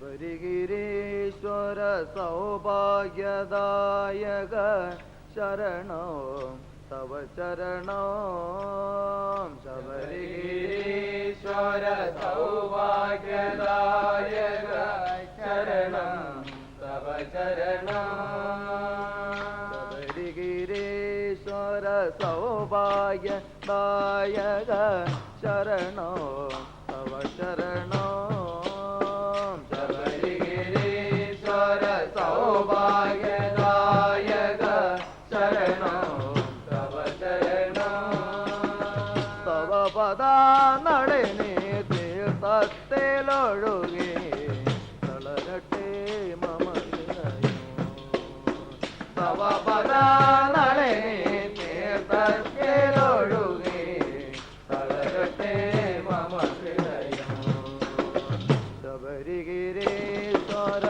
ശബരിഗിരീശ്വര സൗഭാഗ്യദായക ശരണോ തവ ചരണോ ശബരിഗിരീശ്വര സൗഭാഗ്യദായക ശരണം തവ ചരണം ശബരിഗിരീശ്വര സൗഭാഗ്യദായക ശരണോ തവ ശരണോ. പദ നളിനി തീർത്ഥത്തിലൊഴുകി തളരട്ടെ മമ. തവ പദ നളിനി തീർത്ഥത്തിലൊഴുകി തളരട്ടെ മമ ഹൃദയം ശബരിഗിരീശ്വര